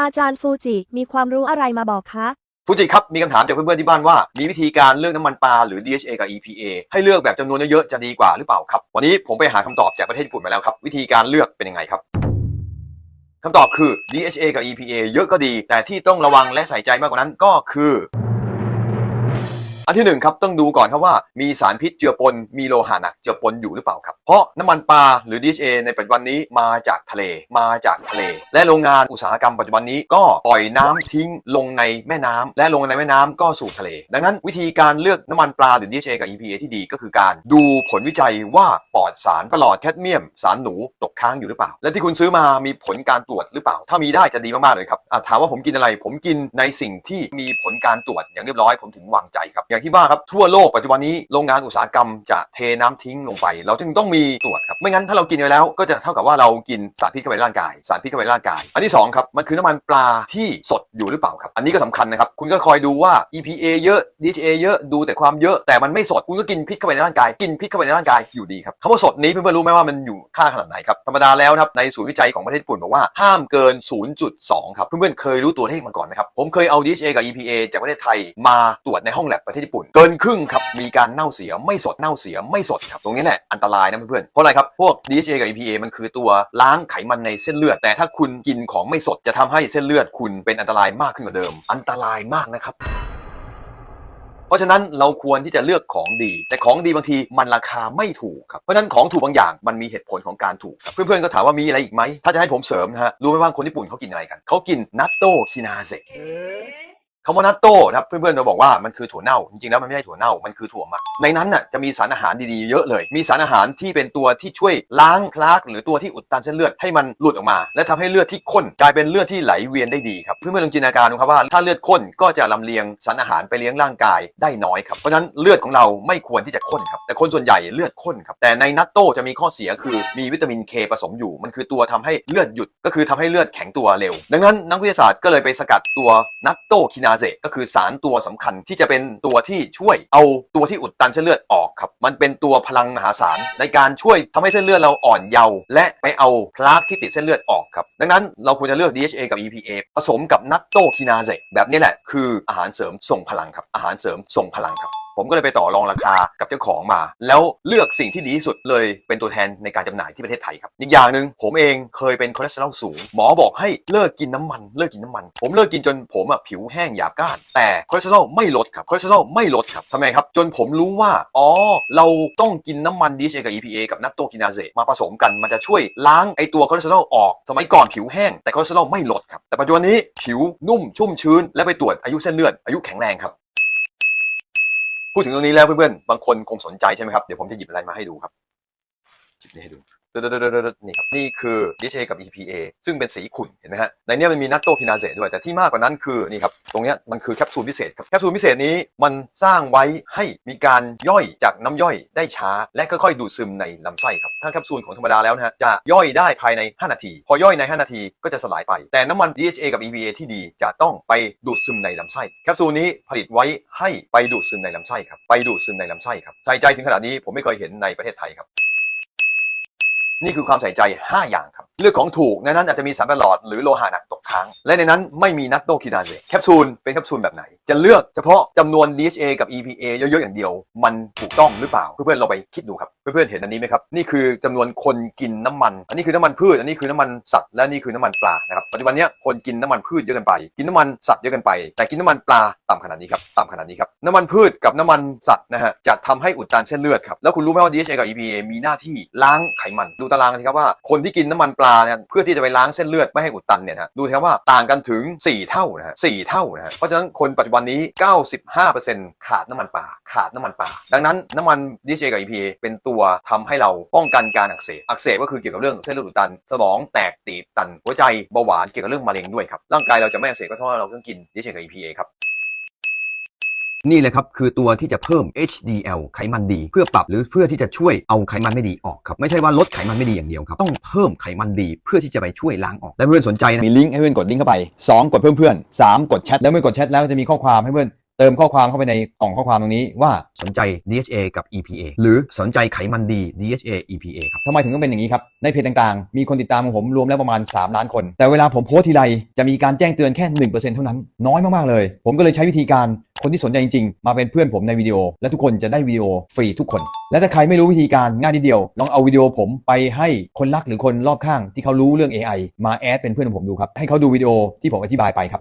อาจารย์ฟูจิมีความรู้อะไรมาบอกคะ ฟูจิครับ มีคำถามจากเพื่อนๆที่บ้านว่า มีวิธีการเลือกน้ำมันปลาหรือ DHA กับ EPA ให้เลือกแบบจำนวนเยอะๆจะดีกว่าหรือเปล่าครับ วันนี้ผมไปหาคำตอบจากประเทศญี่ปุ่นมาแล้วครับ วิธีการเลือกเป็นยังไงครับคำตอบคือ DHA กับ EPA เยอะก็ดี แต่ที่ต้องระวังและใส่ใจมากกว่านั้นก็คือ อันที่หนึ่งครับต้องดูก่อนครับว่ามีสารพิษเจือปน มีโลหะหนักเจือปนอยู่หรือเปล่าครับเพราะน้ำมันปลาหรือ DHA ในปัจจุบันนี้มาจากทะเลมาจากทะเล และโรงงานอุตสาหกรรมปัจจุบันนี้ก็ปล่อยน้ำทิ้งลงในแม่น้ำและลงในแม่น้ำก็สู่ทะเล ดังนั้นวิธีการเลือกน้ำมันปลาหรือ DHA กับ EPA ที่ดีก็คือการดูผลวิจัยว่าปลอดสารประหลอดแคดเมียม สารหนูตกค้างอยู่หรือเปล่า และที่คุณซื้อมามีผลการตรวจหรือเปล่า ถ้ามีได้จะดีมากๆเลยครับถามว่าผมกินอะไร ผมกินในสิ่งที่มีผลการตรวจอย่างเรียบร้อยผมถึงวางใจครับอย่างที่ว่าครับทั่วโลกปัจจุบันนี้โรงงานอุตสาหกรรมจะเทน้ำทิ้งลงไป เราจึงต้องมีตรวจครับไม่งั้นถ้าเรากินไปแล้วก็จะเท่ากับว่าเรากินสารพิษเข้าไปในร่างกาย สารพิษเข้าไปในร่างกาย อันที่สองครับมันคือน้ำมันปลาที่สดอยู่หรือเปล่าครับ อันนี้ก็สำคัญนะครับคุณก็คอยดูว่า EPA เยอะ DHA เยอะดูแต่ความเยอะแต่มันไม่สดคุณก็กินพิษเข้าไปในร่างกาย กินพิษเข้าไปในร่างกายอยู่ดีครับคำว่าสดนี้เพื่อนๆรู้ไหมว่ามันอยู่ค่าขนาดไหนครับธรรมดาแล้วนะครับในศูนย์วิจัยของประเทศญี่ปุ่นบอกว่าห้ามเกิน 0.2 ครับเพื่อนๆเคยรู้ตัวเลขมาก่อนไหมครับผมเคยเอา DHA กับ EPA จากประเทศไทยมาตรวจในห้องแลบประเทศญี่ปุ่น เกินครึ่งครับมีการเน่าเสียไม่สดเน่าเสียไม่สดครับตรงนี้แหละอันตรายนะเพื่อนๆเพราะอะไรครับพวก DHA กับ EPA มันคือตัวล้างไขมันในเส้นเลือด แต่ถ้าคุณกินของไม่สดจะทำให้เส้นเลือดคุณเป็นอันตรายมากขึ้นกว่าเดิม อันตรายมากนะครับเพราะฉะนั้นเราควรที่จะเลือกของดี แต่ของดีบางทีมันราคาไม่ถูกครับเพราะฉะนั้นของถูกบางอย่างมันมีเหตุผลของการถูกเพื่อนๆก็ถามว่ามีอะไรอีกไหมถ้าจะให้ผมเสริมนะฮะรู้ไหมว่าคนญี่ปุ่นเขากินอะไรกันเขากินนัตโตคินาเซ คำว่านัตโต้นะครับเพื่อนๆเราบอกว่ามันคือถั่วเน่าจริงๆแล้วมันไม่ใช่ถั่วเน่ามันคือถั่วหมักในนั้นน่ะจะมีสารอาหารดีๆเยอะเลย มีสารอาหารที่เป็นตัวที่ช่วยล้างคลากหรือตัวที่อุดตันเส้นเลือดให้มันหลุดออกมา และทำให้เลือดที่ข้นกลายเป็นเลือดที่ไหลเวียนได้ดีครับเพื่อนๆลองจินตนาการดูครับว่าถ้าเลือดข้นก็จะลำเลียงสารอาหารไปเลี้ยงร่างกายได้น้อยครับเพราะฉะนั้นเลือดของเราไม่ควรที่จะข้นครับแต่คนส่วนใหญ่เลือดข้นครับแต่ในนัตโต้จะมีข้อเสียคือมีวิตามินเคผสมอยู่ มันคือตัวทำให้เลือดหยุดก็คือทำให้เลือดแข็งตัวเร็ว ดังนั้นนักวิทยาศาสตร์ก็เลยไปสกัดตัวนัตโตคินาเซก็คือสารตัวสำคัญที่จะเป็นตัวที่ช่วยเอาตัวที่อุดตันเส้นเลือดออกครับ มันเป็นตัวพลังมหาศาลในการช่วยทำให้เส้นเลือดเราอ่อนเยาว์และไปเอาพลากที่ติดเส้นเลือดออกครับดังนั้นเราควรจะเลือก DHA กับ EPA ผสมกับนัตโตคินาเซแบบนี้แหละ คืออาหารเสริมส่งพลังครับอาหารเสริมส่งพลังครับ ผมก็เลยไปต่อรองราคากับเจ้าของมา แล้วเลือกสิ่งที่ดีที่สุดเลยเป็นตัวแทนในการจำหน่ายที่ประเทศไทยครับอีกอย่างหนึ่งผมเองเคยเป็นคอเลสเตอรอลสูง หมอบอกให้เลิกกินน้ำมัน เลิกกินน้ำมัน ผมเลิกกินจนผมอะผิวแห้งหยาบก้านแต่คอเลสเตอรอลไม่ลดครับคอเลสเตอรอลไม่ลดครับทำไมครับ จนผมรู้ว่าอ๋อเราต้องกินน้ำมัน DHA กับ EPA กับนัตโตกินาเซมาผสมกันมันจะช่วยล้างไอตัวคอเลสเตอรอลออก สมัยก่อนผิวแห้งแต่คอเลสเตอรอลไม่ลดครับแต่ปัจจุบันนี้ผิวนุ่มชุ่มชื้นและไปตรวจอายุเส้นเลือดอายุแข็งแรงครับ พูดถึงตรงนี้แล้วเพื่อนๆ บางคนคงสนใจใช่ไหมครับ เดี๋ยวผมจะหยิบอะไรมาให้ดูครับ หยิบนี่ให้ดู นี่ครับนี่คือ DHA กับ EPA ซึ่งเป็นสีขุ่นเห็นไหมฮะในนี้มันมีนัตโตคินาเซด้วย แต่ที่มากกว่านั้นคือนี่ครับตรงนี้มันคือแคปซูลพิเศษครับแคปซูลพิเศษนี้มันสร้างไว้ให้มีการย่อยจากน้ำย่อยได้ช้า และค่อยๆ ดูดซึมในลำไส้ครับถ้าแคปซูลของธรรมดาแล้วนะฮะจะย่อยได้ภายใน 5 นาที พอย่อยใน 5 นาทีก็จะสลายไป แต่น้ำมัน DHA กับ EPA ที่ดีจะต้องไปดูดซึมในลำไส้แคปซูลนี้ผลิตไว้ให้ไปดูดซึมในลำไส้ครับไปดูดซึมในลำไส้ครับใส่ใจถึงขนาดนี้ผมไม่เคยเห็นในประเทศไทยครับ นี่คือความใส่ใจ 5 อย่างครับเลือกของถูกในนั้นอาจจะมีสารประหลอดหรือโลหะหนักตกค้าง และในนั้นไม่มีนัตโตคินาเซแคปซูลเป็นแคปซูลแบบไหน จะเลือกเฉพาะจำนวน DHA กับ EPA เยอะๆอย่างเดียว มันถูกต้องหรือเปล่า เพื่อนๆเราไปคิดดูครับ เพื่อนๆเห็นอันนี้ไหมครับ นี่คือจำนวนคนกินน้ำมัน อันนี้คือน้ำมันพืช อันนี้คือน้ำมันสัตว์ และนี่คือน้ำมันปลา นะครับ ปัจจุบันนี้คนกินน้ำมันพืชเยอะเกินไป กินน้ำมันสัตว์เยอะเกินไป แต่กินน้ำมันปลาต่ำขนาดนี้ครับ ต่ำขนาดนี้ครับ น้ำมันพืชกับน้ำมันสัตว์นะฮะ จะทำให้อุดตันเส้นเลือดครับ แล้วคุณรู้ไหมว่า DHA กับ EPA มีหน้าที่ล้างไขมันดูตารางกันสิครับว่าคนที่กินน้ำมันปลาเนี่ยเพื่อที่จะไปล้างเส้นเลือดไม่ให้อุดตันเนี่ยนะดูสิครับว่าต่างกันถึง 4 เท่านะฮะ4เท่านะฮะเพราะฉะนั้นคนปัจจุบันนี้ 95%ขาดน้ำมันปลาขาดน้ำมันปลาดังนั้นน้ำมัน DHA กับ EPA เป็นตัวทำให้เราป้องกันการอักเสบอักเสบก็คือเกี่ยวกับเรื่องเส้นเลือดอุดตัน สมองแตกตีบตันหัวใจเบาหวานเกี่ยวกับเรื่องมะเร็งด้วยครับร่างกายเราจะไม่อักเสบก็เพราะเราต้องกิน DHA กับ EPA ครับ นี่แหละครับคือตัวที่จะเพิ่ม HDL ไขมันดี เพื่อปรับหรือเพื่อที่จะช่วยเอาไขมันไม่ดีออกครับไม่ใช่ว่าลดไขมันไม่ดีอย่างเดียวครับต้องเพิ่มไขมันดีเพื่อที่จะไปช่วยล้างออกและเพื่อนสนใจนะมีลิงก์ให้เพื่อนกดลิงก์เข้าไป 2 กดเพิ่มเพื่อน3กดแชทแล้วเมื่อกดแชทแล้วจะมีข้อความให้เพื่อนเติมข้อความเข้าไปในกล่องข้อความตรงนี้ว่าสนใจ DHA กับ EPA หรือสนใจไขมันดี DHA EPA ครับทำไมถึงต้องเป็นอย่างนี้ครับ ในเพจต่างๆ มีคนติดตามของผมรวมแล้วประมาณ 3 ล้านคน แต่เวลาผมโพสทีไร จะมีการแจ้งเตือนแค่ 1%เท่านั้นน้อยมาก ๆ เลย ผมก็เลยใช้วิธีการ คนที่สนใจจริงๆ มาเป็นเพื่อนผมในวิดีโอ และทุกคนจะได้วิดีโอฟรีทุกคน และถ้าใครไม่รู้วิธีการง่ายนิดเดียว ลองเอาวิดีโอผมไปให้คนรักหรือคนรอบข้างที่เขารู้เรื่อง AI มาแอดเป็นเพื่อนผมดูครับให้เขาดูวิดีโอที่ผมอธิบายไปครับ